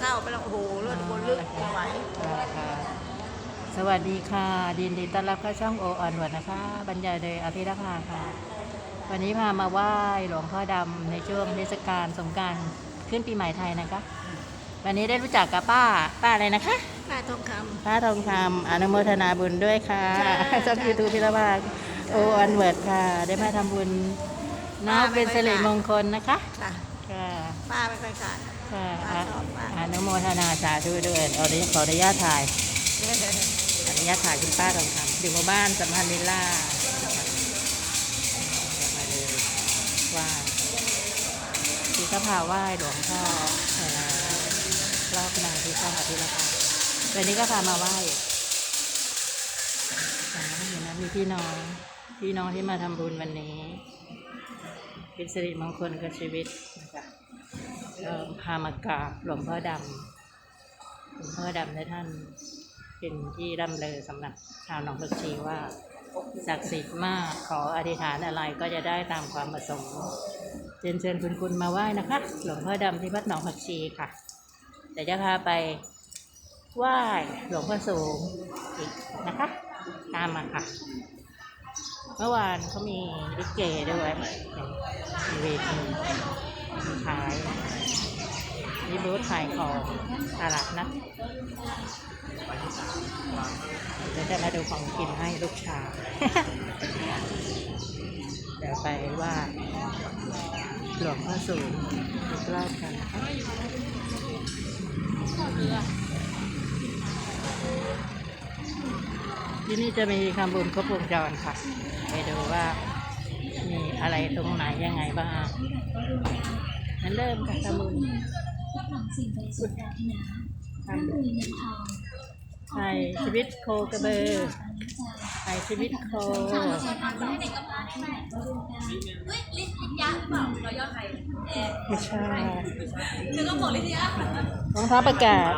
เข้าไปแล้วโอ้โหเลือดคนลึกไม่ไหวค่ะสวัสดีค่ะดินดีต้อนรับเข้าช่องโอออนวดนะคะ บรรยายโดยอภิรภาค่ะ วันนี้พามาไหว้หลวงพ่อดำในช่วงเทศกาลสงกรารขึ้นปีใหม่ไทยนะคะ วันนี้ได้รู้จักกับป้าป้าอะไรนะคะ ป้าทองคป้าทองคำอนุโมทนาบุญด้วยค่ะจ้าช่องยูทูบพิรภาโอออนเวิร์ดค่ะ ได้มาทำบุญเนาะป้าไม่เป็นค่อยสิริขาดมงคลนะคะำค่ะค่ะป้าไม่ค่อยขาด ค่ะป้าชอบมากอนุโมทนาสาธุด้วยเอาดิขออนุญาตถ่ายอนุญาตถ่ายคุณป้าทองคำอยู่หมู่บ้านสัมพันธ์วิลล่ามาดูว่าที่ก็พาไหว้หลวงพ่อเอ่อรอบนาที่ช่องอภิรภาวันนี้ก็พามาไหว้อ่าเห็นนะมีพี่น้องพี่น้องที่มาทำบุญวันนี้เป็นสิริมงคลกับชีวิตนะคะ ก็พามากราบหลวงพ่อดำหลวงพ่อดำในท่านเป็นที่ร่ำเลอสำหรับชาวหนองบักชีว่าศักดิ์สิทธิ์มากขออธิษฐานอะไรก็จะได้ตามความประสงค์เชิญเชิญคุณคุณมาไหว้นะคะ หลวงพ่อดำที่วัดหนองผักชีค่ะเดี๋ยวจะพาไปไหว้หลวงพ่อสูงอีกนะคะ ตามมาค่ะ เมื่อวานเขามีลิเกด้วยมีเวทีมีขาย มีบูธขายของตลาดนัดเดี๋ยวจะมาดูของกินให้ลูกชายเดี๋ยวไปว่าหลวงพ่อสูงอีกรอบกันที่นี่จะมีคำบุญครบวงจรค่ะ ไปดูว่ามีอะไรตรงไหนยังไงบ้างงั้นเริ่มค่ะคำบุญ หวังสิ่งบริสุทำไทยชีวิตโคกระเบอร์ไทยชีวิตโคเฮ้ยลิทยะหรือเปล่าเราย่อไทยไม่ใช่คือก็บอกลิทยะกองทัพอากาศ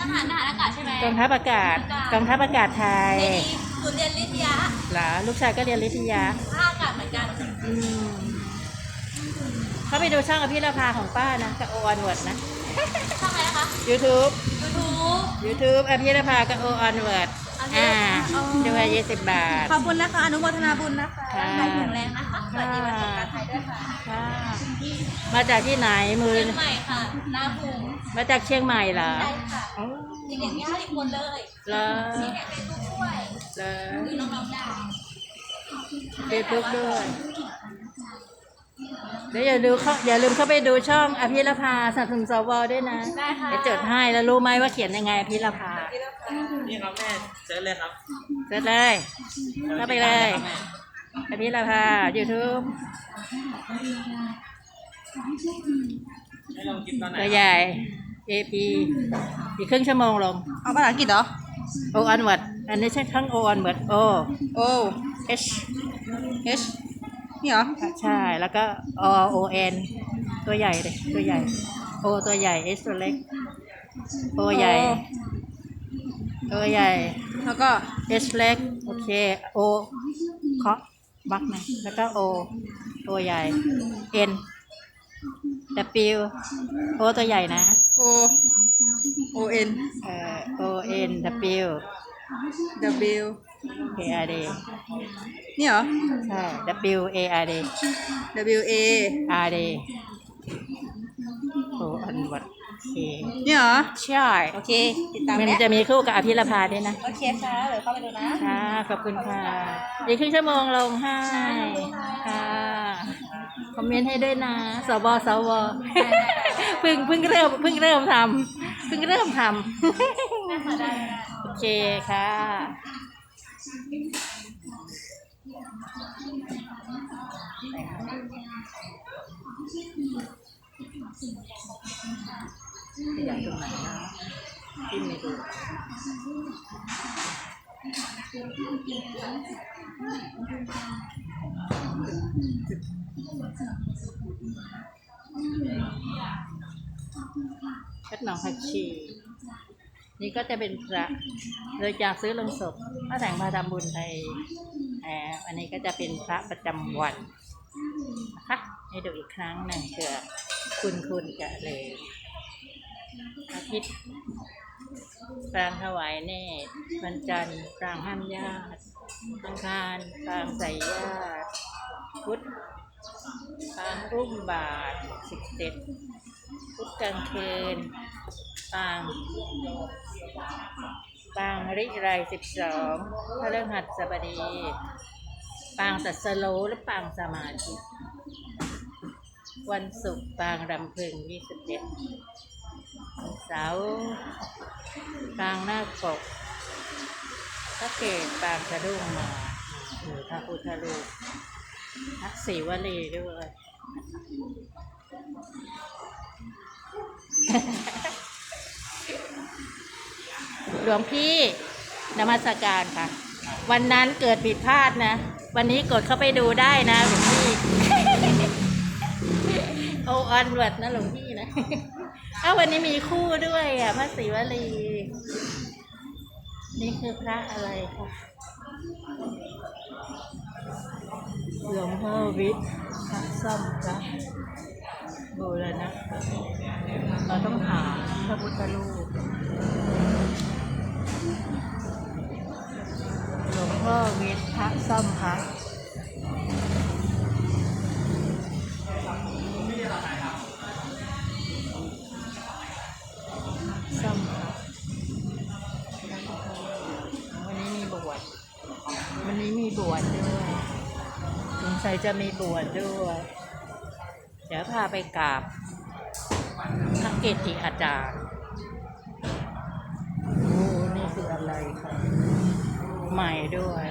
ทหารทหารอากาศใช่ไหมกองทัพอากาศกองทัพอากาศไทยเจดีศูนย์เรียนลิทยะเหรอลูกชายก็เรียนลิทยาท่าอากาศเหมือนกันอืม เขาไปดูช่องอภิรภาของป้านะกับโออนเวิร์ดนะ ช่องอะไรนะคะ YouTube ยูทูบ YouTube อภิรภากับโออนเวิร์ดอ่าด้วยยี่สิบบาท ขอบคุณนะคะ อนุโมทนาบุญนะคะค่ะไปแข็งแรงนะคะ สวัสดีวันสงกรานต์ไทยด้วยค่ะค่ะมาจากที่ไหนมือเชียงใหม่ค่ะ นาภูมิมาจากเชียงใหม่เหรอได้ค่ะอ๋อเด็กๆนี่ห้าสิบคนเลยเหรอมีเด็กเป็นผู้ช่วยเหรอคือน้องๆได้เฟซบุ๊กด้วย เดี๋ยวอย่าดูเข้าอย่าลืมเข้าไปดูช่องอภิรภาสนับสนุนสวด้วยนะได้ค่ะ เดี๋ยวจดให้แล้วรู้ไหมว่าเขียนยังไงอภิรภานี่ครับแม่เซิร์ชเลยครับเสร็จเลยเข้าไปเลยอภิรภา YouTube ให้ลงคลิปตอนไหนตัวใหญ่ AP อีกครึ่งชั่วโมงลงเอาภาษาอังกฤษเหรอ โออันเวิร์ดอันนี้ใช่ทั้งโออันเวิร์ดโอโอ้ H H นี่เหรอ ใช่ แล้วก็ O O N ตัวใหญ่เลย ตัวใหญ่ O ตัวใหญ่ S ตัวเล็ก O ใหญ่ ตัวใหญ่ แล้วก็ S เล็ก โอเค O เคาะบักหนะแล้วก็ O ตัวใหญ่ N W O ตัวใหญ่นะ O O N เอ่อ O N W W A R D นี่เหรอ ใช่ W A R D W A R D O อันวัดโอเคนี่เหรอ ใช่ โอเค ติดตามมันแล้วจะมีคู่กับอภิรภาด้วยนะ โอเคค่ะเดี๋ยวเข้าไปดูนะ ค่ะ ขอบคุณค่ะอีกครึ่งชั่วโมงลงให้ค่ะ คอมเมนต์ให้ด้วยนะ สวสวเพิ่งเพิ่งเริ่มเพิ่งเริ่มทำเพิ่งเริ่มทำโอเคค่ะ อยากตรงไหนนะที่ไม่ดูวัดหนองผักชี นี่ก็จะเป็นพระโดยจากซื้อลงศพพระแสงพระทำบุญไทยแอบอันนี้ก็จะเป็นพระประจำวันนะคะให้ดูอีกครั้งหนึ่งเผื่อคุณคุณจะเลยอาทิตย์ปรางถวายเนตรวันจันทร์ปรางห้ามญาติอังคารปรางใส่ญาติพุธปรางรุ่มบาทสิบเจ็ดพุธกลางคืนปราง ปางริไรสิบสองพระฤหัสบดี ปางตัสโลหรือปางสมาธิวันศุกร์ปางรำพึงยี่สิบเจ็ดเสาร์ปางหน้าปกพระเกศปางสะดุ้งมาหรือพระพุทธรูปพระศิวลีด้วย หลวงพี่นมัสการค่ะ วันนั้นเกิดผิดพลาดนะ วันนี้กดเข้าไปดูได้นะหลวงพี่โอออนเวิร์ดนะหลวงพี่นะเอ้าวันนี้มีคู่ด้วยอะพระศิวลี นี่คือพระอะไรคะหลวงพ่อวิทย์พระซ่อมพระบูรณะเราต้องถาพระพุทธรูป พ่อวิทย์พระซ่อมพระซ่อมพระวันนี้มีบวชวันนี้มีบวชด้วยสงสัยจะมีบวชด้วย เดี๋ยวพาไปกราบพระเกจิอาจารย์ โอ้ นี่คืออะไรคะ ใหม่ด้วย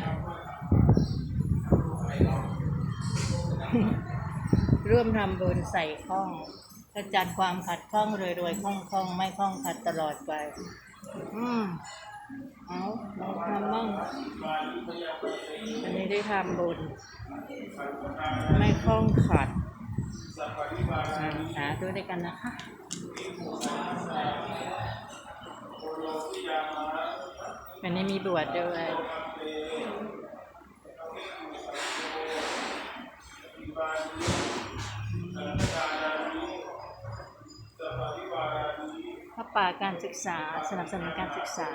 ร่วมทำบุญใส่ข้องกระจัดความขัดข้องรวยๆคล่องคล่องๆไม่คล่องขัดตลอดไป อืมเอาลองทำบ้างอันนี้ได้ทำบุญ ไม่คล่องขัดอ่าสาธุด้วยกันนะคะ วันนี้มีบวชด้วยพระป่าการศึกษาสนับสนุนการศึกษา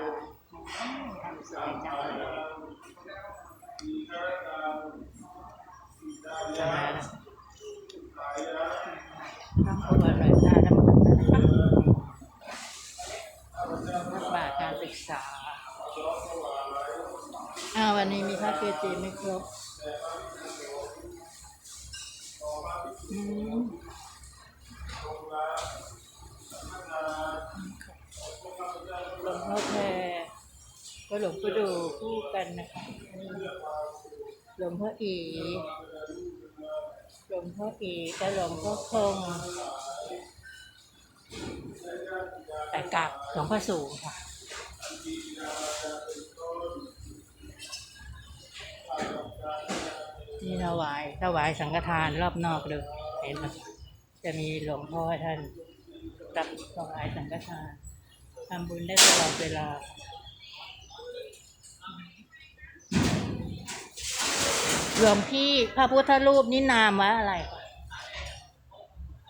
ทำสวยจังเลยจะมาแล้วทำตัวเลย มีพระเกจิไม่ครบอืมหลวงพ่อแพรก็หลวงพ่อดูคู่กันนะคะหลวงพ่ออีหลวงพ่ออีกับหลวงพ่อคงแต่กับหลวงพ่อสูงค่ะ นี่ถวายถวายสังฆทานรอบนอกเลยเห็นไหมจะมีหลวงพ่อท่านรับถวายสังฆทานทำบุญได้ตลอดเวลาหลวงพี่พระพุทธรูปนี่นามว่าอะไรคะ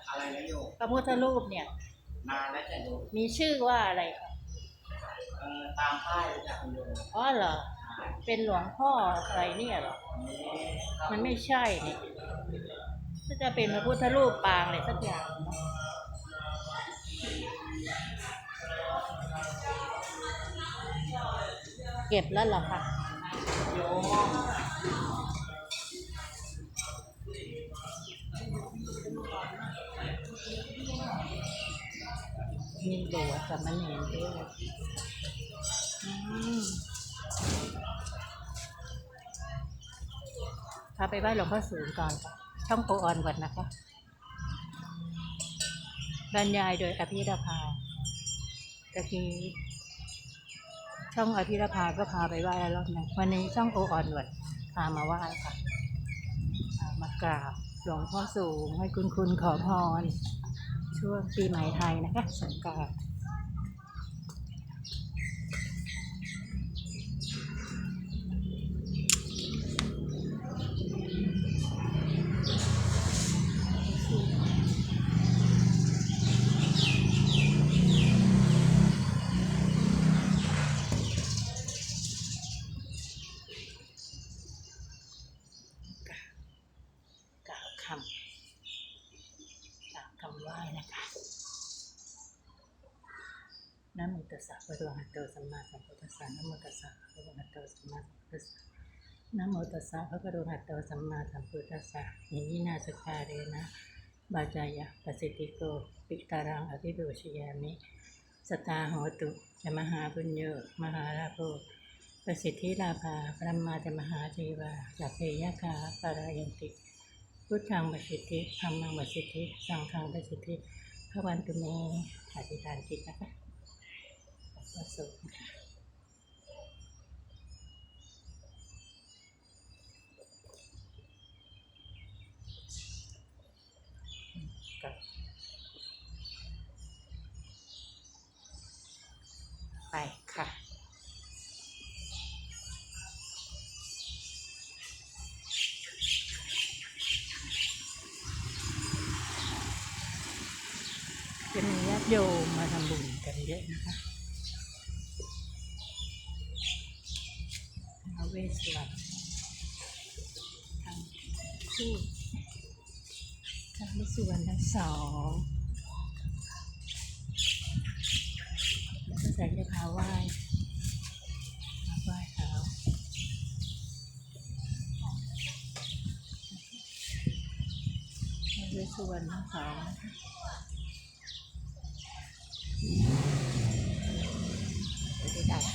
อะไรนะโยมพระพุทธรูปเนี่ย นานแล้วจะโยมมีชื่อว่าอะไรคะเอ่อตามป้ายจากคุณโยมอ๋อเหรอ เป็นหลวงพ่ออะไรเนี่ยหรอ มันไม่ใช่นี่ก็จะเป็นพระพุทธรูปปางอะไรสักอย่างเนะเก็บแล้วหรอคะมีบวชกับมันเห็นด้วยอืมพา ไปไหว้หลวงพ่อสูงก่อนค่ะช่องโปออนก่อนนะคะบรรยายโดยอภิรภาตะกี้ช่องอภิรภาก็พาไปไหว้แล้วรอบนึงวันนี้ช่องโอออนวดพามาไหว้ค่ะามากราบหลวงพ่อสูงให้คุณคุณขอพรช่วงปีใหม่ไทยนะคะสงกร คำจากคำไหว้นะคะนะโมตัสสะพระวะหะโตสัมมาสัมพุทธัสสะนะโมตัสสะพระวะหะโตสัมมาสัมพุทธัสสะนะโมตัสสะพระวะหะโตสัมมาสัมพุทธัสสะยินินาสกาเรนะบาจายะปสิทธิโกปิตารังอภิบูชยามิสตาโหตุจะมหาบุญโยมหาราโภประสิทธิลาภาพระมาจะมหาเทวาสัพเพยคาปารายติ พุทธังประสิทธิธรรมังประสิทธิ สังฆังประสิทธิพระวันตุเมอธิษฐานจิตนะคะประสบค่ะ จะมีญาติโยมมาทำบุญกันเยอะนะคะท้าเวสสวรรณทั้งคู่ท้าวเวสสุวรรณทั้งสองแล้วก็ใส่จะพาไหว้มาไหว้เขาทาเวสสุวรรณทั้งสองนะคะ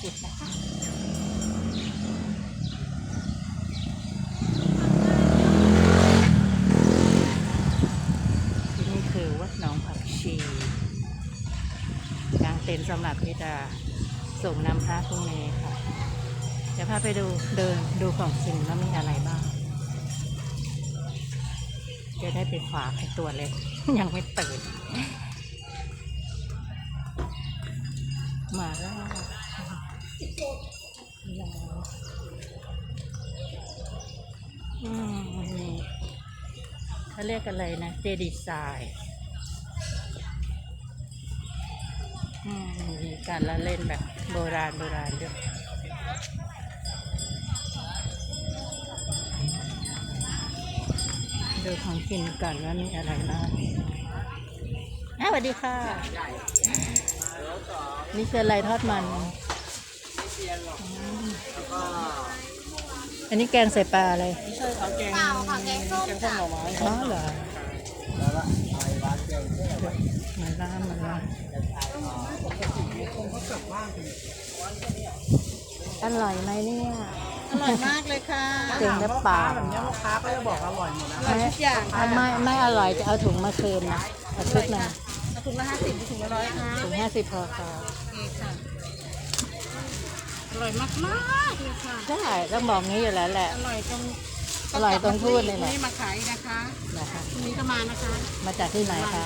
จิตนะคะที่นี่คือวัดหนองผักชีกลางเต็นท์สำหรับที่จะส่งน้ำพระพรุ่งนี้ค่ะเดี๋ยวพาไปดูเดินดูของจริงว่ามีอะไรบ้าง จะได้ไปขวากไอตัวเล็กยังไม่ตื่น มาแล้ว เขาเรียกอะไรนะเจดีไซน์อืมมีการละเล่นแบบโบราณโบราณด้วยดูของกินก่อนว่ามีอะไรบ้างสวัสดีค่ะ นี่คืออะไรทอดมัน อืมอันนี้แกงใส่ปลาอะไรใช่ครับแกงเปล่าค่ะแกงส้มแกงส้มหน่อไม้อ๋อเหรอแล้วก็ไอ้ร้านแกงส้มแบบมันล่ามันล่าอร่อยไหมเนี่ย อร่อยมากเลยค่ะเก่งหรือเปล่า แบบนี้ลูกค้าก็จะบอกอร่อยหมดนะอร่อยทุกอย่างค่ะไม่ไม่อร่อยจะเอาถุงมาคืนนะเอาชุดหนึ่งเอาถุงละห้าสิบถุงละร้อยค่ะถุงห้าสิบพอค่ะโอเคค่ะอ ร่อยมากมากๆเลยค่ะ ใช่ต้องบอกงี้อยู่แล้วแหละ อร่อยตรงอร่อยตรงพูดเลยแหละพรุ่งนี้มาขายนะคะนะคะพรุ่งนี้ก็มานะคะมาจากที่ไหนคะ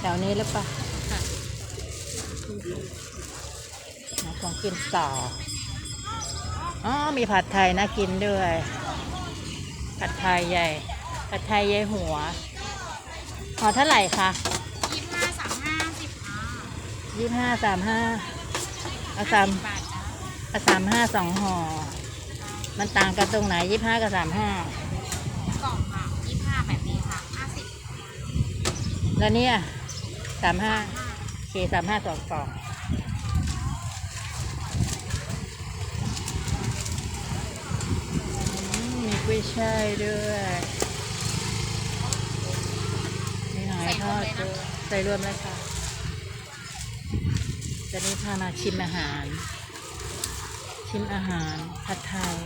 แถวนี้หรือเปล่าค่ะนะของกินต่ออ๋อมีผัดไทยนะกินด้วย ผัดไทยใหญ่ ผัดไทยใหญ่หัวห่อเท่าไหร่คะยี่ห้าสามห้าสิบค่ะยี่ห้าสามห้าเอาสาม บาท จ้ะเอาสามห้าสองห่อ มันต่างกันตรงไหนยี่ห้ากับสามห้ากล่องค่ะยี่ห้าแบบนี้ค่ะห้าสิบแล้วเนี่ยสามห้าเคสามห้าสองกล่องอืมมีกุ้ยช่ายด้วยมีหอยทอดด้วยใส่รวมเลยค่ะตอนนี้พามาชิมอาหาร ชิมอาหารผัดไทย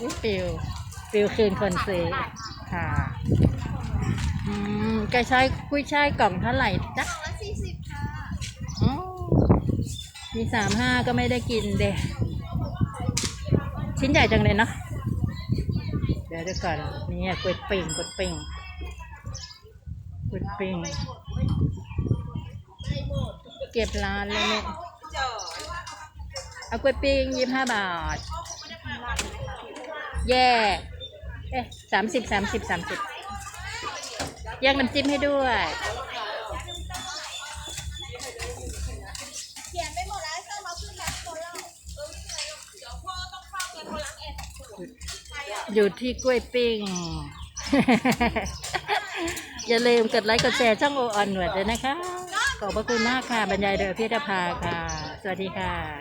อุ๊ยปิว ปิวคืนคนซื้อ ค่ะ อืมไก่ช่ายกุ้ยช่ายกล่องเท่าไหร่จ๊ะกล่องละสี่สิบค่ะอ๋อมีสามห้าก็ไม่ได้กินเดะชิ้นใหญ่จังเลยเนาะเดี๋ยวเดี๋ยวก่อนนี่กล้วยปิ้งกล้วยปิ้งกล้วย ปิ้ง เก็บร้านเลยลูกเอากล้วยปิ้งยี่ห้าบาท แย่เอ๊ะสามสิบสามสิบสามสิบแยกน้ำจิ้มให้ด้วยอยู่ที่กล้วยปิ้ง อย่าลืมกดไลค์กดแชร์ช่องโอออนหนวดด้วยนะคะ ขอบพระคุณมากค่ะบรรยายโดยพิธภาค่ะ สวัสดีค่ะ